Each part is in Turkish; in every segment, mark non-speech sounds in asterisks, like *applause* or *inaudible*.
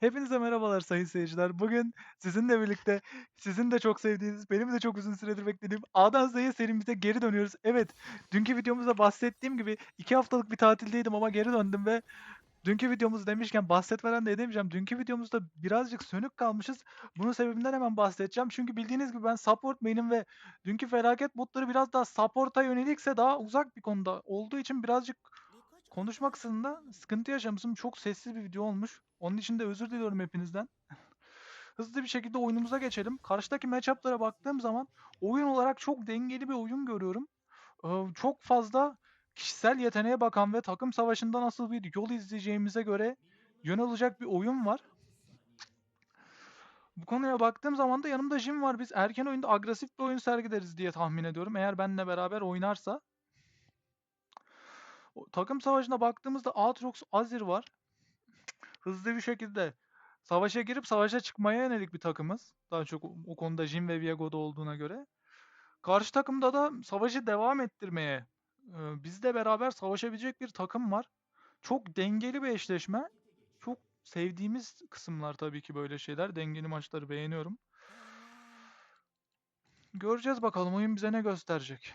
Hepinize merhabalar sayın seyirciler. Bugün sizinle birlikte sizin de çok sevdiğiniz, benim de çok uzun süredir beklediğim A'dan Z'ye serimize geri dönüyoruz. Evet, dünkü videomuzda bahsettiğim gibi iki haftalık bir tatildeydim ama geri döndüm ve dünkü videomuz demişken bahsetmeden de edemeyeceğim. Dünkü videomuzda birazcık sönük kalmışız. Bunun sebebinden hemen bahsedeceğim. Çünkü bildiğiniz gibi ben support main'im ve dünkü felaket botları biraz daha support'a yönelikse daha uzak bir konuda olduğu için birazcık konuşma kısmında sıkıntı yaşamışım. Çok sessiz bir video olmuş. Onun için de özür diliyorum hepinizden. *laughs* Hızlı bir şekilde oyunumuza geçelim. Karşıdaki matchup'lara baktığım zaman oyun olarak çok dengeli bir oyun görüyorum. Ee, çok fazla kişisel yeteneğe bakan ve takım savaşında nasıl bir yol izleyeceğimize göre yön alacak bir oyun var. Bu konuya baktığım zaman da yanımda Jim var. Biz erken oyunda agresif bir oyun sergileriz diye tahmin ediyorum. Eğer benimle beraber oynarsa. Takım savaşına baktığımızda Aatrox Azir var. Hızlı bir şekilde savaşa girip savaşa çıkmaya yönelik bir takımız. Daha çok o konuda Jin ve Viego'da olduğuna göre. Karşı takımda da savaşı devam ettirmeye, e, bizle beraber savaşabilecek bir takım var. Çok dengeli bir eşleşme. Çok sevdiğimiz kısımlar tabii ki böyle şeyler. Dengeli maçları beğeniyorum. Göreceğiz bakalım oyun bize ne gösterecek.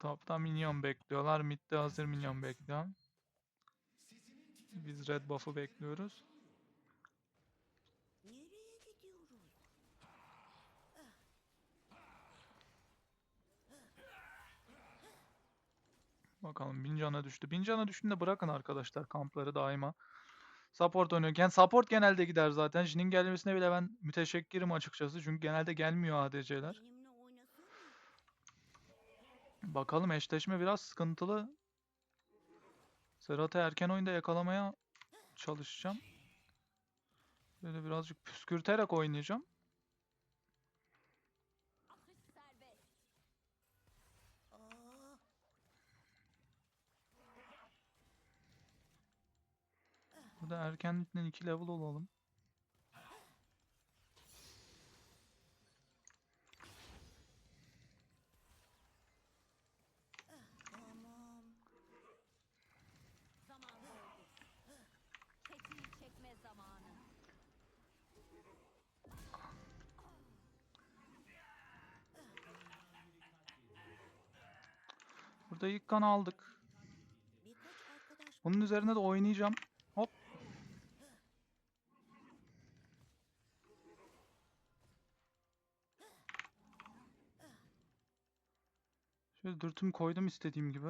Topta minyon bekliyorlar. Mid'de hazır minyon bekliyor. Biz red buff'ı bekliyoruz. Bakalım Bincan'a düştü. Bincan'a düştüğünde bırakın arkadaşlar kampları daima. Support oynuyorken support genelde gider zaten. Jin'in gelmesine bile ben müteşekkirim açıkçası. Çünkü genelde gelmiyor ADC'ler. Bakalım eşleşme biraz sıkıntılı. Serhat'ı erken oyunda yakalamaya çalışacağım. Böyle birazcık püskürterek oynayacağım. Burada erkenden 2 level olalım. Burada ilk kan aldık. Bunun üzerine de oynayacağım. Hop. Şöyle dürtüm koydum istediğim gibi.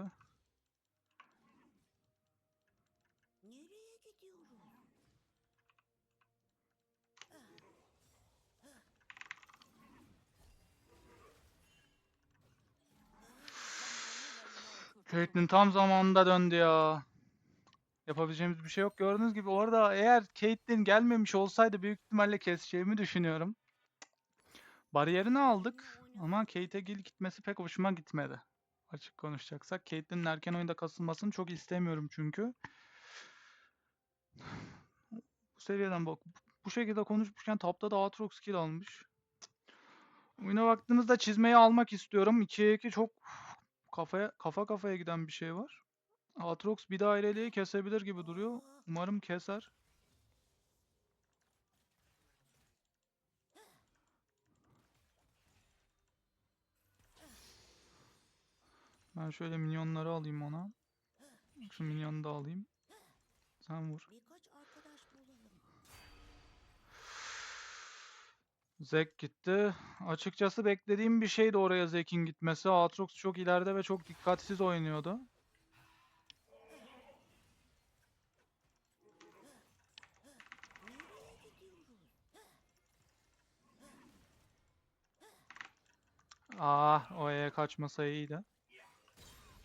Caitlyn tam zamanında döndü ya. Yapabileceğimiz bir şey yok. Gördüğünüz gibi orada eğer Caitlyn gelmemiş olsaydı büyük ihtimalle keseceğimi düşünüyorum. Bariyerini aldık ama Kate'e gel gitmesi pek hoşuma gitmedi. Açık konuşacaksak. Caitlyn'in erken oyunda kasılmasını çok istemiyorum çünkü. Bu seviyeden bak. Bu şekilde konuşmuşken topta da Aatrox kill almış. Oyuna baktığınızda çizmeyi almak istiyorum. 2'ye 2 çok kafaya kafa kafaya giden bir şey var. Aatrox bir daireliği kesebilir gibi duruyor. Umarım keser. Ben şöyle minyonları alayım ona. Şu minyonu da alayım. Sen vur. Zek gitti. Açıkçası beklediğim bir şeydi oraya Zek'in gitmesi. Aatrox çok ileride ve çok dikkatsiz oynuyordu. Ah, o E'ye kaçmasa iyiydi.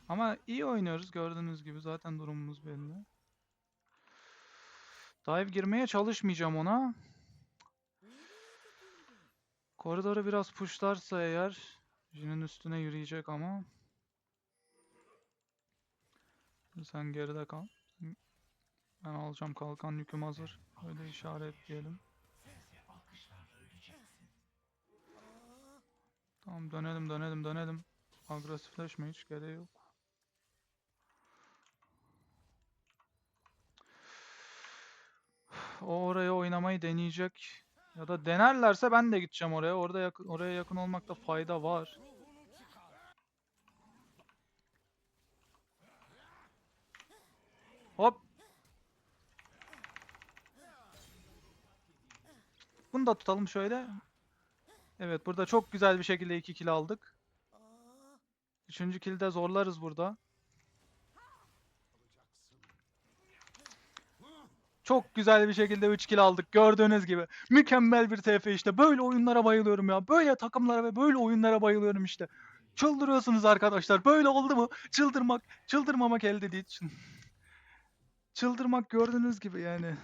Ama iyi oynuyoruz gördüğünüz gibi zaten durumumuz belli. Dive girmeye çalışmayacağım ona. Koridoru biraz pushlarsa eğer Jin'in üstüne yürüyecek ama sen geride kal. Ben alacağım kalkan yüküm hazır. Öyle işaretleyelim. Tamam dönelim dönelim dönelim. Agresifleşme hiç gereği yok. O oraya oynamayı deneyecek. Ya da denerlerse ben de gideceğim oraya. Orada yakın, oraya yakın olmakta fayda var. Hop. Bunu da tutalım şöyle. Evet burada çok güzel bir şekilde 2 kill aldık. Üçüncü kill'i de zorlarız burada. Çok güzel bir şekilde 3 kill aldık. Gördüğünüz gibi. Mükemmel bir TF işte. Böyle oyunlara bayılıyorum ya. Böyle takımlara ve böyle oyunlara bayılıyorum işte. Çıldırıyorsunuz arkadaşlar. Böyle oldu mu? Çıldırmak, çıldırmamak elde değil. Çıl- Çıldırmak gördüğünüz gibi yani.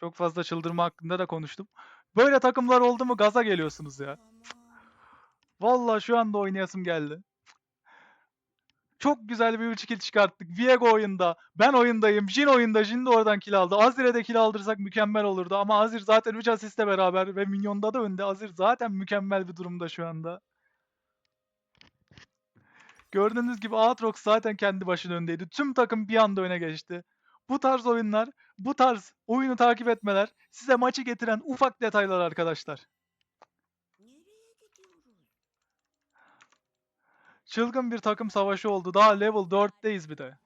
Çok fazla çıldırma hakkında da konuştum. Böyle takımlar oldu mu gaza geliyorsunuz ya. Vallahi şu anda oynayasım geldi. Çok güzel bir 3 kill çıkarttık. Viego oyunda. Ben oyundayım. Jin oyunda. Jin de oradan kill aldı. Azir'e de kill aldırsak mükemmel olurdu. Ama Azir zaten 3 asiste beraber ve Minyon'da da önde. Azir zaten mükemmel bir durumda şu anda. Gördüğünüz gibi Aatrox zaten kendi başına öndeydi. Tüm takım bir anda öne geçti. Bu tarz oyunlar, bu tarz oyunu takip etmeler size maçı getiren ufak detaylar arkadaşlar. Çılgın bir takım savaşı oldu. Daha level 4'teyiz bir de.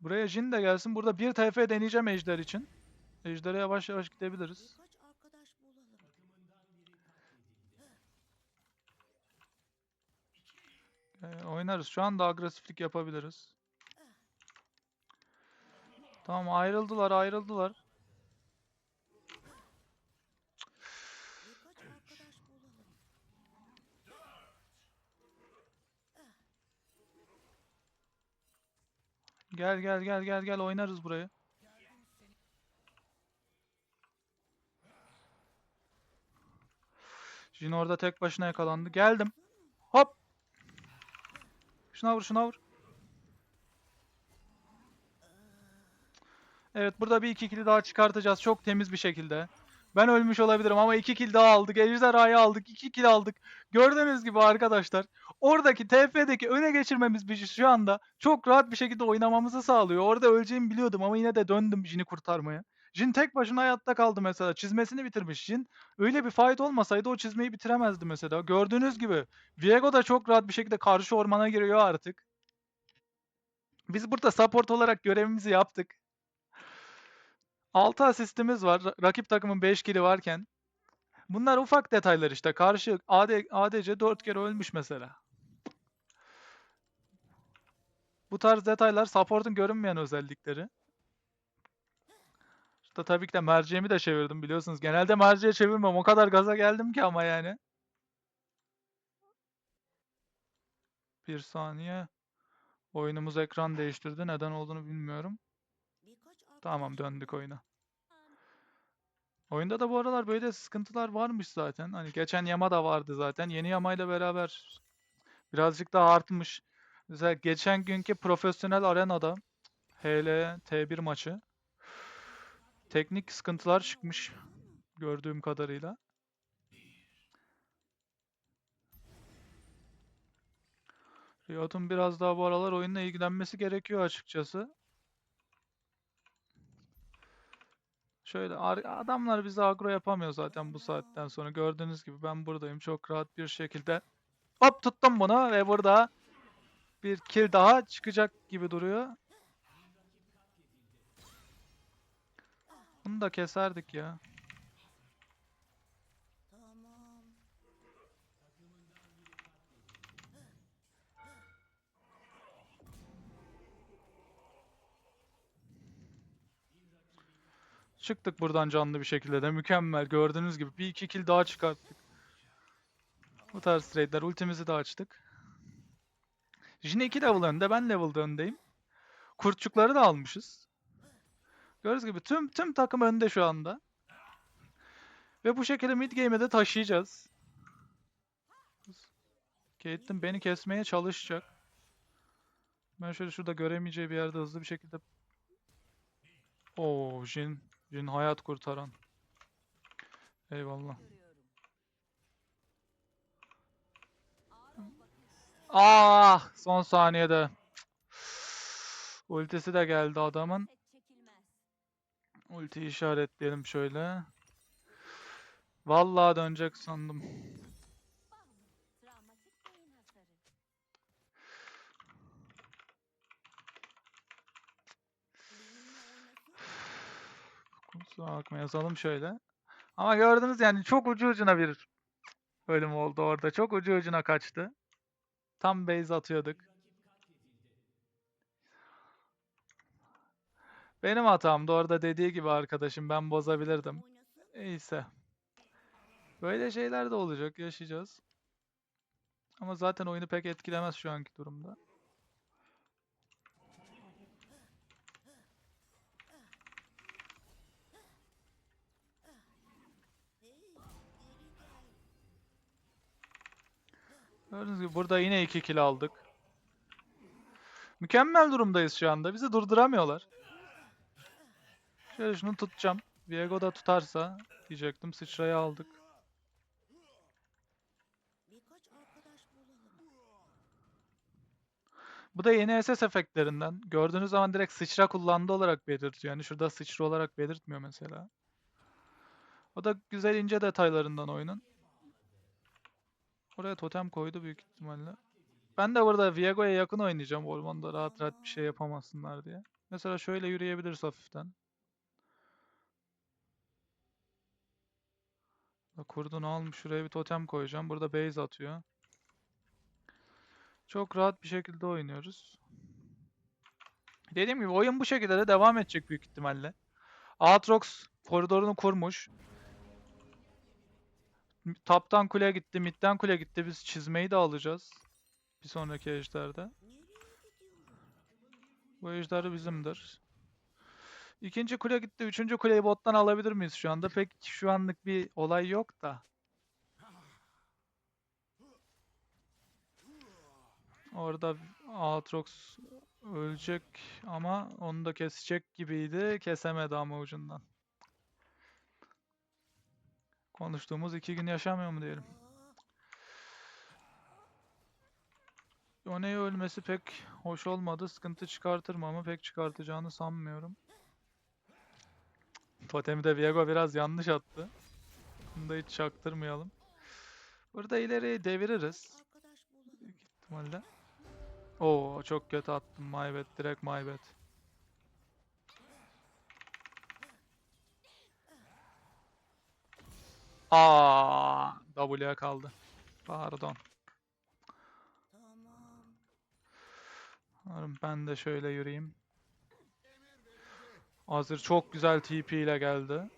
Buraya Jin de gelsin. Burada bir TF deneyeceğim Ejder için. Ejder'e yavaş yavaş gidebiliriz. Ee, oynarız. Şu anda agresiflik yapabiliriz. Tamam ayrıldılar ayrıldılar. Gel gel gel gel gel oynarız burayı. Jin orada tek başına yakalandı. Geldim. Hop. Şuna vur şuna vur. Evet burada bir iki kill'i daha çıkartacağız çok temiz bir şekilde. Ben ölmüş olabilirim ama iki kill daha aldık. Ejderhayı aldık. iki kill aldık. Gördüğünüz gibi arkadaşlar oradaki TF'deki öne geçirmemiz bizi şu anda çok rahat bir şekilde oynamamızı sağlıyor. Orada öleceğimi biliyordum ama yine de döndüm Jin'i kurtarmaya. Jin tek başına hayatta kaldı mesela. Çizmesini bitirmiş Jin. Öyle bir fight olmasaydı o çizmeyi bitiremezdi mesela. Gördüğünüz gibi Viego da çok rahat bir şekilde karşı ormana giriyor artık. Biz burada support olarak görevimizi yaptık. 6 asistimiz var. Ra- Rakip takımın 5 kill'i varken. Bunlar ufak detaylar işte. Karşı AD, ADC 4 kere ölmüş mesela. Bu tarz detaylar support'un görünmeyen özellikleri. İşte tabii ki de merceğimi de çevirdim biliyorsunuz. Genelde merceğe çevirmem. O kadar gaza geldim ki ama yani. Bir saniye. Oyunumuz ekran değiştirdi. Neden olduğunu bilmiyorum. Tamam döndük oyuna. Oyunda da bu aralar böyle sıkıntılar varmış zaten. Hani geçen yama da vardı zaten. Yeni yamayla beraber birazcık daha artmış. Mesela geçen günkü profesyonel arenada HL T1 maçı teknik sıkıntılar çıkmış gördüğüm kadarıyla. Riot'un biraz daha bu aralar oyunla ilgilenmesi gerekiyor açıkçası. Şöyle ar- adamlar bize agro yapamıyor zaten bu saatten sonra. Gördüğünüz gibi ben buradayım çok rahat bir şekilde. Hop tuttum bunu ve burada bir kill daha çıkacak gibi duruyor. Bunu da keserdik ya. Çıktık buradan canlı bir şekilde de mükemmel. Gördüğünüz gibi bir iki kill daha çıkarttık. Bu tarz trade'ler. Ultimizi de açtık. Jin 2 level önde. Ben level'da öndeyim. Kurtçukları da almışız. Gördüğünüz gibi tüm tüm takım önde şu anda. Ve bu şekilde mid game'e de taşıyacağız. Caitlyn beni kesmeye çalışacak. Ben şöyle şurada göremeyeceği bir yerde hızlı bir şekilde Oo, Jin. Jin hayat kurtaran. Eyvallah. Ah, son saniyede. Ultisi de geldi adamın. Ultiyi işaretleyelim şöyle. Vallahi dönecek sandım. Kusura bakma yazalım şöyle. Ama gördünüz yani çok ucu ucuna bir bölüm oldu orada. Çok ucu ucuna kaçtı. Tam base atıyorduk. Benim hatamdı orada dediği gibi arkadaşım ben bozabilirdim. Neyse. Böyle şeyler de olacak yaşayacağız. Ama zaten oyunu pek etkilemez şu anki durumda. Gördüğünüz gibi burada yine 2 kill aldık. Mükemmel durumdayız şu anda. Bizi durduramıyorlar. Şöyle şunu tutacağım. Viego da tutarsa diyecektim. Sıçrayı aldık. Bu da yeni SS efektlerinden. Gördüğünüz zaman direkt sıçra kullandı olarak belirtiyor. Yani şurada sıçra olarak belirtmiyor mesela. O da güzel ince detaylarından oyunun. Oraya totem koydu büyük ihtimalle. Ben de burada Viego'ya yakın oynayacağım. Ormanda rahat rahat bir şey yapamasınlar diye. Mesela şöyle yürüyebiliriz hafiften. Kurdunu almış. Şuraya bir totem koyacağım. Burada base atıyor. Çok rahat bir şekilde oynuyoruz. Dediğim gibi oyun bu şekilde de devam edecek büyük ihtimalle. Aatrox koridorunu kurmuş. Taptan kule gitti, midden kule gitti. Biz çizmeyi de alacağız. Bir sonraki ejderde. Bu ejder bizimdir. İkinci kule gitti. Üçüncü kuleyi bottan alabilir miyiz şu anda? Pek şu anlık bir olay yok da. Orada Aatrox ölecek ama onu da kesecek gibiydi. Kesemedi ama ucundan. Konuştuğumuz iki gün yaşamıyor mu diyelim. Yone'yi ölmesi pek hoş olmadı. Sıkıntı çıkartır mı ama pek çıkartacağını sanmıyorum. Totemi de Viego biraz yanlış attı. Bunu da hiç çaktırmayalım. Burada ileri deviririz. İhtimalle. Oo çok kötü attım. My bad. Direkt my Aa, W'ye kaldı. Pardon. Umarım Ben de şöyle yürüyeyim. Hazır çok güzel TP ile geldi.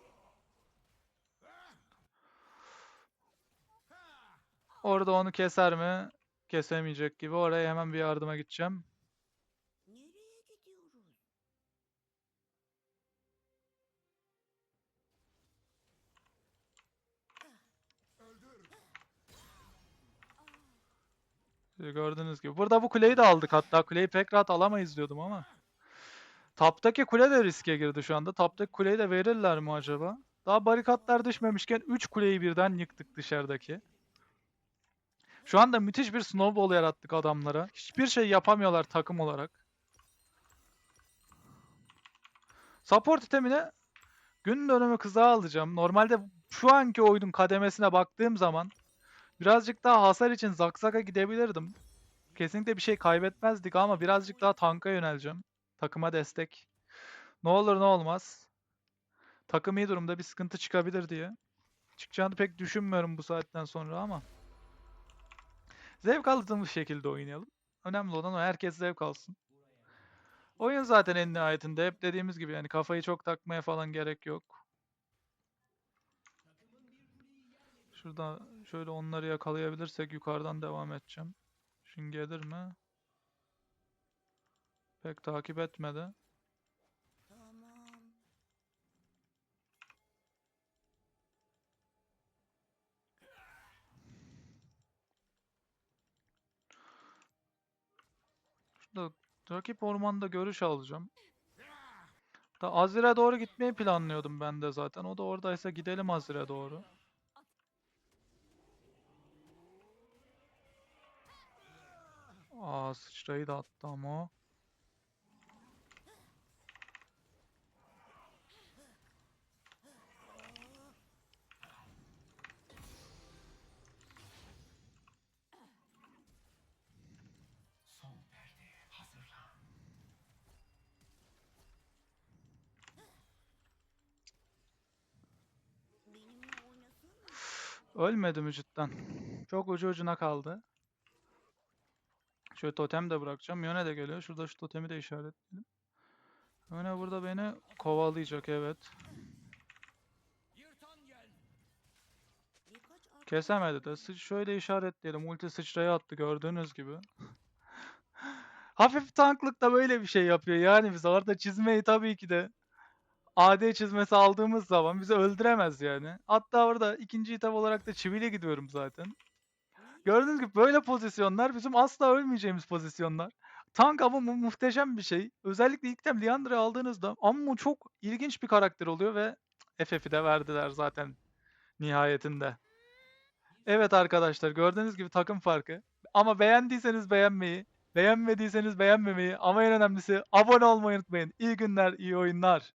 Orada onu keser mi? Kesemeyecek gibi. Oraya hemen bir yardıma gideceğim. Gördüğünüz gibi. Burada bu kuleyi de aldık hatta. Kuleyi pek rahat alamayız diyordum ama. Taptaki kule de riske girdi şu anda. Taptaki kuleyi de verirler mi acaba? Daha barikatlar düşmemişken 3 kuleyi birden yıktık dışarıdaki. Şu anda müthiş bir snowball yarattık adamlara. Hiçbir şey yapamıyorlar takım olarak. Support itemine gün dönümü kıza alacağım. Normalde şu anki oyunun kademesine baktığım zaman birazcık daha hasar için Zakzak'a gidebilirdim. Kesinlikle bir şey kaybetmezdik ama birazcık daha tanka yöneleceğim. Takıma destek. Ne olur ne olmaz. Takım iyi durumda bir sıkıntı çıkabilir diye. Çıkacağını pek düşünmüyorum bu saatten sonra ama. Zevk aldığımız şekilde oynayalım. Önemli olan o herkes zevk alsın. Oyun zaten en nihayetinde hep dediğimiz gibi yani kafayı çok takmaya falan gerek yok. Şurada şöyle onları yakalayabilirsek yukarıdan devam edeceğim. Şimdi gelir mi? Pek takip etmedi. Tamam. Şurada rakip ormanda görüş alacağım. Da Azir'e doğru gitmeyi planlıyordum ben de zaten. O da oradaysa gidelim Azir'e doğru. Aa sıçrayı da attı ama. Ölmedi mi cidden? Çok ucu ucuna kaldı. Şöyle totem de bırakacağım. Yöne de geliyor. Şurada şu totemi de işaretledim. Yöne burada beni kovalayacak evet. Kesemedi de. Sı- şöyle işaretleyelim. Ulti sıçraya attı gördüğünüz gibi. *laughs* Hafif tanklık da böyle bir şey yapıyor. Yani biz orada çizmeyi tabii ki de AD çizmesi aldığımız zaman bizi öldüremez yani. Hatta orada ikinci hitap olarak da çivile gidiyorum zaten. Gördüğünüz gibi böyle pozisyonlar bizim asla ölmeyeceğimiz pozisyonlar. Tank ama mu- muhteşem bir şey. Özellikle ilk tem Liandra'yı aldığınızda amma çok ilginç bir karakter oluyor ve FF'i de verdiler zaten nihayetinde. Evet arkadaşlar gördüğünüz gibi takım farkı. Ama beğendiyseniz beğenmeyi, beğenmediyseniz beğenmemeyi ama en önemlisi abone olmayı unutmayın. İyi günler, iyi oyunlar.